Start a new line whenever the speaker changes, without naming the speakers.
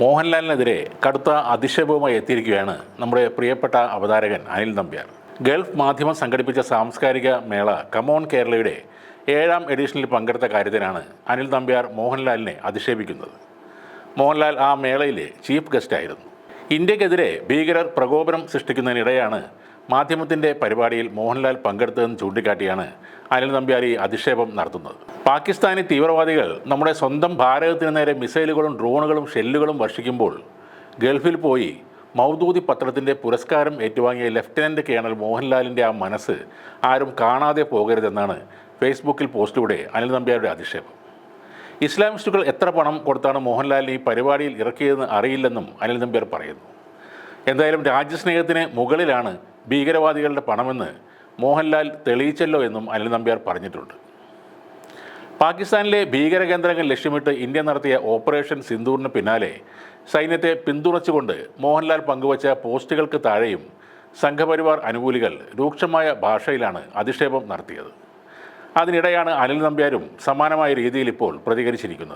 മോഹൻലാലിനെതിരെ കടുത്ത അധിക്ഷേപവുമായി എത്തിയിരിക്കുകയാണ് നമ്മുടെ പ്രിയപ്പെട്ട അവതാരകൻ അനിൽ നമ്പ്യാർ. ഗൾഫ് മാധ്യമം സംഘടിപ്പിച്ച സാംസ്കാരിക മേള കമോൺ കേരളയുടെ ഏഴാം എഡിഷനിൽ പങ്കെടുത്ത കാര്യത്തിനാണ് അനിൽ നമ്പ്യാർ മോഹൻലാലിനെ അധിക്ഷേപിക്കുന്നത്. മോഹൻലാൽ ആ മേളയിലെ ചീഫ് ഗസ്റ്റായിരുന്നു. ഇന്ത്യക്കെതിരെ ഭീകരർ പ്രകോപനം സൃഷ്ടിക്കുന്നതിനിടെയാണ് മാധ്യമത്തിന്റെ പരിപാടിയിൽ മോഹൻലാൽ പങ്കെടുത്തതെന്ന് ചൂണ്ടിക്കാട്ടിയാണ് അനിൽ നമ്പ്യാരി അധിക്ഷേപം നടത്തുന്നത്. പാകിസ്ഥാനി തീവ്രവാദികൾ നമ്മുടെ സ്വന്തം ഭാരതത്തിന് നേരെ മിസൈലുകളും ഡ്രോണുകളും ഷെല്ലുകളും വർഷിക്കുമ്പോൾ ഗൾഫിൽ പോയി മൗദൂദി പത്രത്തിന്റെ പുരസ്കാരം ഏറ്റുവാങ്ങിയ ലഫ്റ്റനന്റ് കേണൽ മോഹൻലാലിന്റെ ആ മനസ്സ് ആരും കാണാതെ പോകരുതെന്നാണ് ഫേസ്ബുക്കിൽ പോസ്റ്റിലൂടെ അനിൽ നമ്പ്യാരുടെ അധിക്ഷേപം. ഇസ്ലാമിസ്റ്റുകൾ എത്ര പണം കൊടുത്താണ് മോഹൻലാലിനെ ഈ പരിപാടിയിൽ ഇറക്കിയതെന്ന് അറിയില്ലെന്നും അനിൽ നമ്പ്യാർ പറയുന്നു. എന്തായാലും രാജ്യസ്നേഹത്തിന് മുകളിലാണ് ഭീകരവാദികളുടെ പണമെന്ന് മോഹൻലാൽ തെളിയിച്ചല്ലോ എന്നും അനിൽ നമ്പ്യാർ പറഞ്ഞിട്ടുണ്ട്. പാകിസ്ഥാനിലെ ഭീകര കേന്ദ്രങ്ങൾ ലക്ഷ്യമിട്ട് ഇന്ത്യ നടത്തിയ ഓപ്പറേഷൻ സിന്ദൂറിന് പിന്നാലെ സൈന്യത്തെ പിന്തുണച്ചുകൊണ്ട് മോഹൻലാൽ പങ്കുവച്ച പോസ്റ്റുകൾക്ക് താഴെയും സംഘപരിവാർ അനുകൂലികൾ രൂക്ഷമായ ഭാഷയിലാണ് അധിക്ഷേപം നടത്തിയത്. അതിനിടെയാണ് അനിൽ നമ്പ്യാരും സമാനമായ രീതിയിൽ ഇപ്പോൾ പ്രതികരിച്ചിരിക്കുന്നത്.